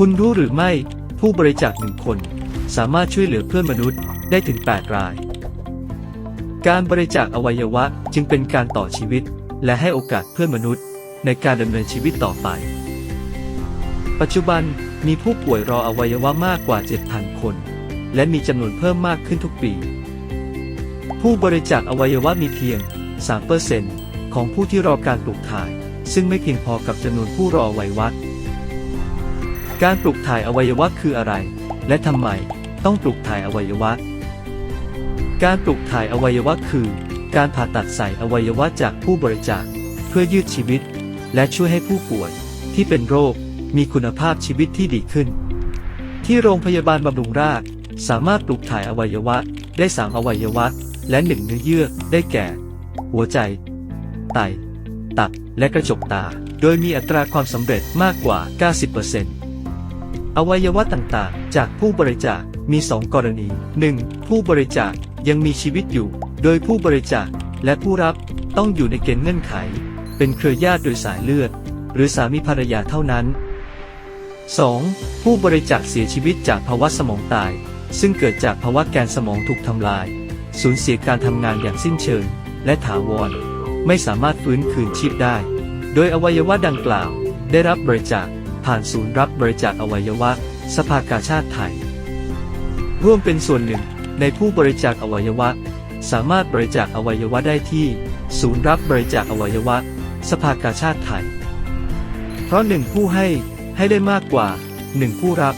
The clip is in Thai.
คุณรู้หรือไม่ ผู้บริจาคหนึ่งคน สามารถช่วยเหลือเพื่อนมนุษย์ได้ถึง 8 ราย การบริจาคอวัยวะจึงเป็นการต่อชีวิต และให้โอกาสเพื่อนมนุษย์ ในการดำเนินชีวิตต่อไป ปัจจุบันมีผู้ป่วยรออวัยวะมากกว่า 7,000 คน และมีจำนวนเพิ่มมากขึ้นทุกปี ผู้บริจาคอวัยวะมีเพียง 3%ของผู้ที่รอการปลูกถ่าย ซึ่งไม่เพียงพอกับจำนวนผู้รออวัยวะ การปลูกถ่ายอวัยวะคืออะไร และทำไมต้องปลูกถ่ายอวัยวะ การปลูกถ่ายอวัยวะคือ การผ่าตัดใส่อวัยวะจากผู้บริจาค เพื่อยืดชีวิต และช่วยให้ผู้ป่วยที่เป็นโรคมีคุณภาพชีวิตที่ดีขึ้น ที่โรงพยาบาลบำรุงราษฎร์สามารถปลูกถ่ายอวัยวะได้สามอวัยวะ และหนึ่งเนื้อเยื่อได้แก่ หัวใจ ไต ตับ และกระจกตา โดยมีอัตราความสำเร็จมากกว่า 90% อวัยวะต่างๆ จากผู้บริจาคมี 2 กรณี 1. ผู้บริจาคยังมีชีวิตอยู่ โดยผู้บริจาคและผู้รับต้องอยู่ในเกณฑ์เงื่อนไข เป็นเครือญาติโดยสายเลือด หรือสามีภรรยาเท่านั้น 2. ผู้บริจาคเสียชีวิตจากภาวะสมองตาย ซึ่งเกิดจากภาวะแกนสมองถูกทำลาย สูญเสียการทำงานอย่างสิ้นเชิง และถาวร ไม่สามารถฟื้นคืนชีพได้ โดยอวัยวะดังกล่าว ได้รับบริจาค ผ่านศูนย์รับบริจาคอวัยวะ สภากาชาติไทย ร่วมเป็นส่วนหนึ่งในผู้บริจาคอวัยวะ สามารถบริจาคอวัยวะได้ที่ ศูนย์รับบริจาคอวัยวะ สภากาชาติไทย เพราะหนึ่งผู้ให้ให้ได้มากกว่าหนึ่งผู้รับ